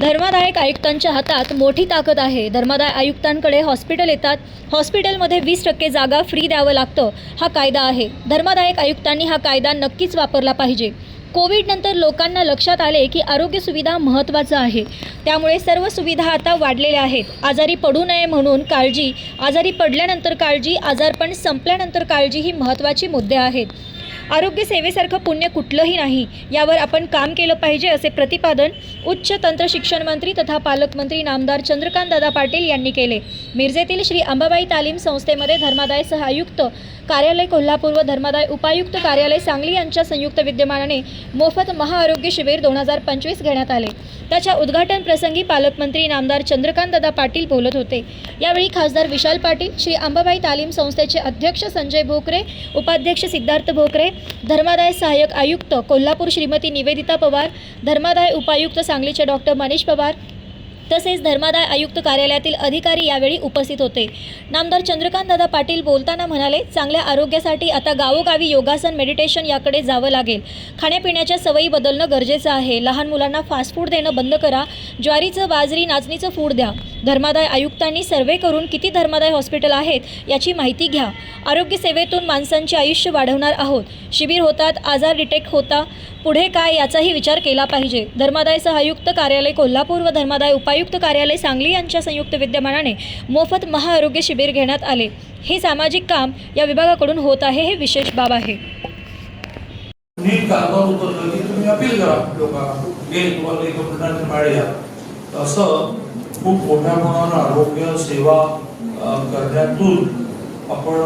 धर्मादायक आयुक्तांच्या हातात मोठी ताकद आहे. धर्मादाय आयुक्तांकडे हॉस्पिटल येतात. हॉस्पिटलमध्ये वीस टक्के जागा फ्री द्यावं लागतं. हा कायदा आहे. धर्मादायक आयुक्तांनी हा कायदा नक्कीच वापरला पाहिजे. कोविडनंतर लोकांना लक्षात आले की आरोग्य सुविधा महत्त्वाचं आहे. त्यामुळे सर्व सुविधा आता वाढलेल्या आहेत. आजारी पडू नये म्हणून काळजी आजारी पडल्यानंतर काळजी आजारपण संपल्यानंतर काळजी ही महत्त्वाची मुद्दे आहेत. आरोग्य सेवेसारखं पुण्य कुठलंही नाही. यावर आपण काम केलं पाहिजे असे प्रतिपादन उच्च तंत्र शिक्षण मंत्री तथा पालकमंत्री नामदार चंद्रकांतदादा पाटील यांनी केले. मिरजेतील श्री अंबाबाई तालीम संस्थेमध्ये धर्मादाय सहायुक्त कार्यालय कोल्हापूर व धर्मादाय उपायुक्त कार्यालय सांगली यांच्या संयुक्त विद्यमानाने मोफत महाआरोग्य शिबिर दोन हजार पंचवीस घेण्यात आले. त्याच्या उद्घाटन प्रसंगी पालकमंत्री नामदार चंद्रकांतदादा पाटील बोलत होते. यावेळी खासदार विशाल पाटील श्री अंबाबाई तालीम संस्थेचे अध्यक्ष संजय भोकरे उपाध्यक्ष सिद्धार्थ भोकरे धर्मादाय सहाय्यक आयुक्त कोल्हापूर श्रीमती निवेदिता पवार धर्मादाय उपायुक्त सांगलीचे डॉक्टर मनीष पवार तसेच धर्मादाय आयुक्त कार्यालयातील अधिकारी यावेळी उपस्थित होते. नामदार चंद्रकांतदादा पाटील बोलताना म्हणाले चांगल्या आरोग्यासाठी आता गावोगावी योगासन मेडिटेशन याकडे जावं लागेल. खाण्यापिण्याच्या सवयी बदलणं गरजेचं आहे. लहान मुलांना फास्ट फूड देणं बंद करा. ज्वारीचं बाजरी नाचणीचं फूड द्या. धर्मादाय आयुक्तांनी सर्वे करून किती धर्मादाय हॉस्पिटल आहेत याची माहिती घ्या. आरोग्य सेवेतून माणसांचे आयुष्य वाढवणार आहोत. शिबिर होतात आजार डिटेक्ट होता. पुढे काय याचाही विचार केला पाहिजे. धर्मादाय सहआयुक्त कार्यालय कोल्हापूर व धर्मादाय उपायुक्त कार्यालय सांगली यांच्या संयुक्त विद्यमानाने मोफत महाआरोग्य शिबिर घेण्यात आले. हे सामाजिक काम या विभागाकडून होत आहे हे विशेष बाब आहे. नीट कागदावर उतरलं की तुम्ही अपील करा लोकांना. गेल तुम्हाला एक कंप्लेंट मिळाल्या असं खूप मोठ्या प्रमाणावर आरोग्य सेवा करण्यातून आपण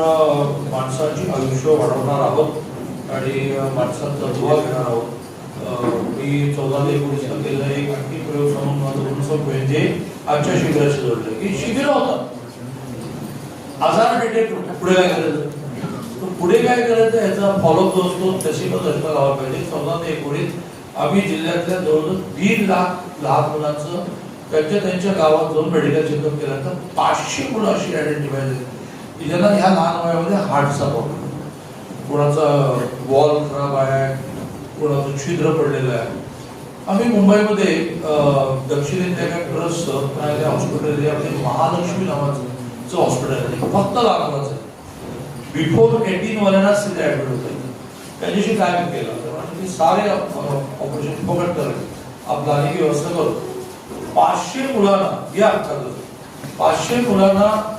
माणसाची आयुष्य वाढवणार आहोत आणि माणसांचा दुवा घेणार आहोत. मी चौदा ते एकोणीसला केलेला एक आणखी प्रयोग सांगून माझं म्हणणं म्हणजे आजच्या शिबिराशी जोडलं की शिबिर होतात आजार डिटेक्ट होतो. पुढे काय करायचं? तर पुढे काय करायचं याचा फॉलोअप जो असतो तशी पण रचना लावायला पाहिजे. चौदा ते एकोणीस आम्ही जिल्ह्यातल्या जवळजवळ दीड लाख लहान मुलांचं त्यांच्या त्यांच्या गावात जाऊन मेडिकल चेकअप केल्यानंतर पाचशे मुलं अशी आयडेंटिफाय झाली. की ज्यांना ह्या लहान वयामध्ये हार्टचा प्रॉब्लेम कोणाचा वॉल खराब आहे कोणाचं छिद्र पडलेलं आहे. आम्ही मुंबईमध्ये अं, दक्षिण इंडिया ट्रस्ट हॉस्पिटल आपले महालक्ष्मी नावाचं हॉस्पिटल आहे. फक्त लहान आहे. बिफोर एटीन वाल्यांनाच तिथे ऍडमिट होते. त्यांच्याशी काय केलं. होतं की सारे ऑपरेशन फुकट करत आपला आणि व्यवस्था करतो पाचशे मुलांना या अर्थात पाचशे मुलांना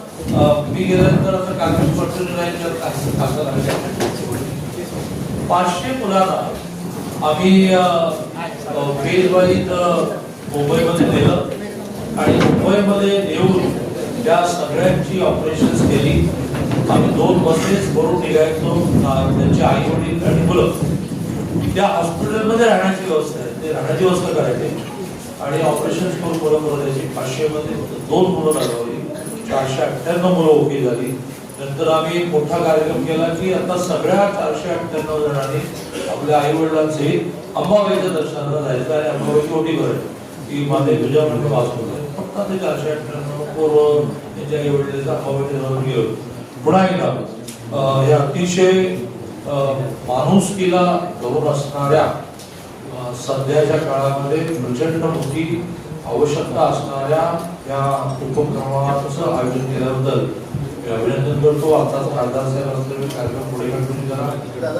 मी गेल्यानंतर आता कागद पत्र पाचशे मुलांना आम्ही फेज मुंबईमध्ये नेलं. आणि मुंबईमध्ये नेऊन त्या सगळ्यांची ऑपरेशन्स केली. आम्ही दोन बसेस भरून निघायचो. त्यांचे आई वडील आणि मुलं. त्या हॉस्पिटलमध्ये राहण्याची व्यवस्था आहे. ते राहण्याची व्यवस्था करायची. आणि ऑपरेशन करून मुलं मुलं यायची. पाचशे मध्ये दोन मुलं लागवली चारशे अठ्ठ्याण्णव मुलं ओके झाली. नंतर आम्ही मोठा कार्यक्रम केला की आता सगळ्या चारशे अठ्ठ्याण्णव जणांनी आपल्या आई वडिलांचे अंबाबाईच्या दर्शनाला जायचं आणि अंबाबाई छोटी करायची की माझे तुझ्या म्हणून वाचून फक्त ते चारशे अठ्ठ्याण्णव पोरं त्यांच्या आई वडिलांच्या अंबाबाईच्या जाऊन गेलो पुन्हा एकदा या अतिशय माणुसकीला धरून असणाऱ्या सध्याच्या काळामध्ये प्रचंड मोठी आवश्यकता असणाऱ्या या उपक्रमाचं आयोजन केल्याबद्दल मी अभिनंदन करतो. आताच खासदार मी कार्यक्रम पुढे कंटिन्यू करा.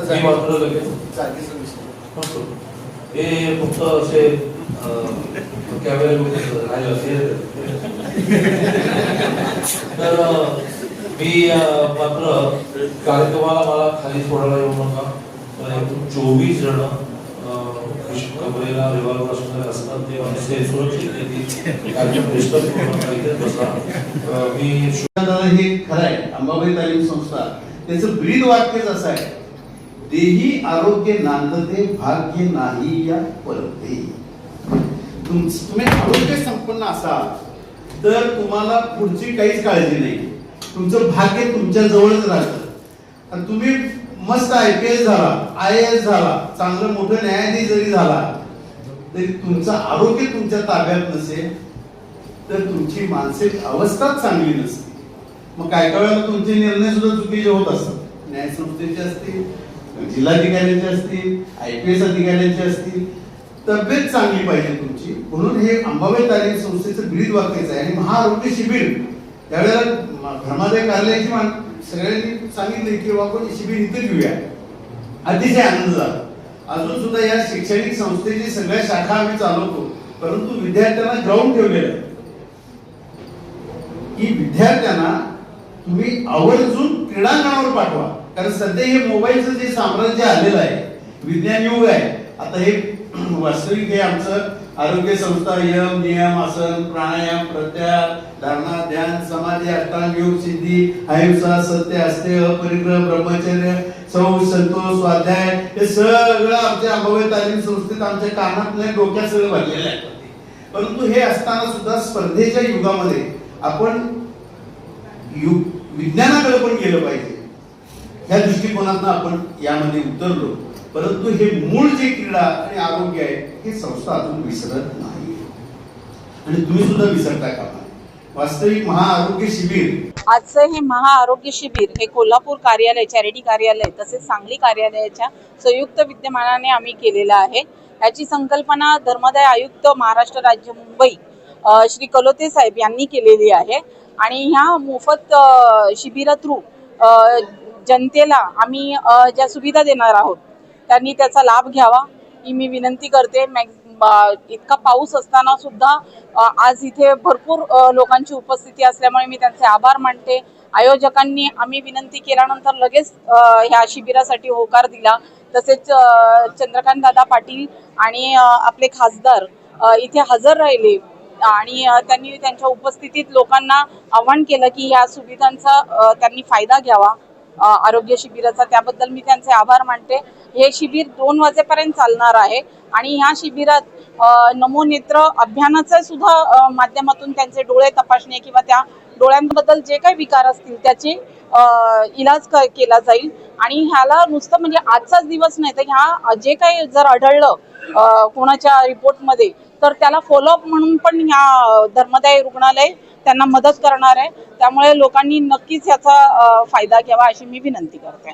मी मात्र लगेच. हे फक्त असे कॅमेरे तर मी मात्र कार्यक्रमाला मला खाली सोडायला येऊ नका. एकूण चोवीस जण कमरेला रिव्हॉल्वर असणारे असतात ते असे सुरक्षित हे खरं आहे अंबाबाई तालीम संस्था त्याचं ब्रीद वाक्यच असं आहे देही आरोग्य नांदते भाग्य नाही या परते तुम- तुम्ही आरोग्य संपन्न असाल तर तुम्हाला पुढची काहीच काळजी नाही तुमचं भाग्य तुमच्या जवळच राहतं आणि तुम्ही मस्त आय पी एस झाला आय एस झाला चांगलं मोठं न्यायाधीश जरी झाला तरी तुमचं आरोग्य तुमच्या ताब्यात नसेल तर तुमची मानसिक अवस्थाच चांगली नसते. मग काय काय वेळेला तुमचे निर्णय सुद्धा चुकीचे होत असतात? न्यायसंस्थेचे असतील जिल्हाधिकाऱ्यांचे असतील आय पी एस अधिकाऱ्यांचे असतील तब्येत चांगली पाहिजे तुमची. म्हणून हे अंबाबाई तालीम संस्थेचं ब्रीद वाक्यच आहे आणि महाआरोग्य शिबिर त्यावेळेला म- धर्मादाय कार्यालयाची मान सगळ्यांनी सांगितले की बाबा आपण शिबिर इथं घेऊया. अतिशय आनंद झाला. अजून सुद्धा या शैक्षणिक संस्थेची सगळ्या शाखा आम्ही चालवतो परंतु विद्यार्थ्यांना ग्राउंड ठेवलेलं आहे. की विद्यार्थ्यांना तुम्ही आवर्जून क्रीडांगणावर पाठवा. कारण सध्या हे मोबाईलचं जे साम्राज्य आलेलं आहे विज्ञान युग आहे आता हे वास्तविक हे आमचं आरोग्य संस्था यम नियम आसन प्राणायाम प्रत्याहार धारणा ध्यान समाधी अष्टांग योग सिद्धी अहिंसा सत्य असते परिग्रह ब्रह्मचर्य सौ संतोष स्वाध्याय हे सगळं आमच्या अंबाबाई तालीम संस्थेत आमच्या कानात नाही डोक्यात सगळं भरलेलं आहे. परंतु हे असताना सुद्धा स्पर्धेच्या युगामध्ये आपण युग विज्ञानाकडे पण गेलं पाहिजे. ह्या दृष्टिकोनातून आपण यामध्ये उतरलो. परंतु हे मूळ जे क्रीडा आणि आरोग्य आहे हे संस्था अजून विसरत नाही. आणि तुम्ही सुद्धा विसरता का? वास्तविक महाआरोग्य शिबिर. आजचं हे महाआरोग्य शिबिर हे कोल्हापूर कार्यालय चॅरिटी कार्यालय तसेच सांगली कार्यालयाच्या संयुक्त विद्यमानाने आम्ही केलेलं आहे. याची संकल्पना धर्मदाय आयुक्त महाराष्ट्र राज्य मुंबई श्री कलोते साहेब यांनी केलेली आहे. आणि ह्या मोफत शिबिरा थ्रू जनतेला आम्ही ज्या सुविधा देणार आहोत त्यांनी त्याचा लाभ घ्यावा. ही मी विनंती करते. मॅग इतका पाऊस असताना सुद्धा आज इथे भरपूर लोकांची उपस्थिती असल्यामुळे मी त्यांचे आभार मानते. आयोजकांनी आम्ही विनंती केल्यानंतर लगेच ह्या शिबिरासाठी होकार दिला. तसेच चंद्रकांत दादा पाटील आणि आपले खासदार इथे हजर राहिले. आणि त्यांनी त्यांच्या उपस्थितीत लोकांना आवाहन केलं की ह्या सुविधांचा त्यांनी फायदा घ्यावा. आरोग्य शिबिराचा त्याबद्दल मी त्यांचे आभार मानते. हे शिबिर दोन वाजेपर्यंत चालणार आहे आणि ह्या शिबिरात नमोनेत्र अभियानाचं सुद्धा माध्यमातून त्यांचे डोळे तपासणे किंवा त्या डोळ्यांबद्दल जे काही विकार असतील त्याचे इलाज क- केला जाईल. आणि ह्याला नुसतं म्हणजे आजचाच दिवस नाही तर ह्या जे काही जर आढळलं कोणाच्या रिपोर्टमध्ये तर त्याला फॉलोअप म्हणून पण ह्या धर्मदाय रुग्णालय त्यांना मदत करणार आहे. त्यामुळे लोकांनी नक्कीच याचा फायदा घ्यावा अशी मी विनंती करते.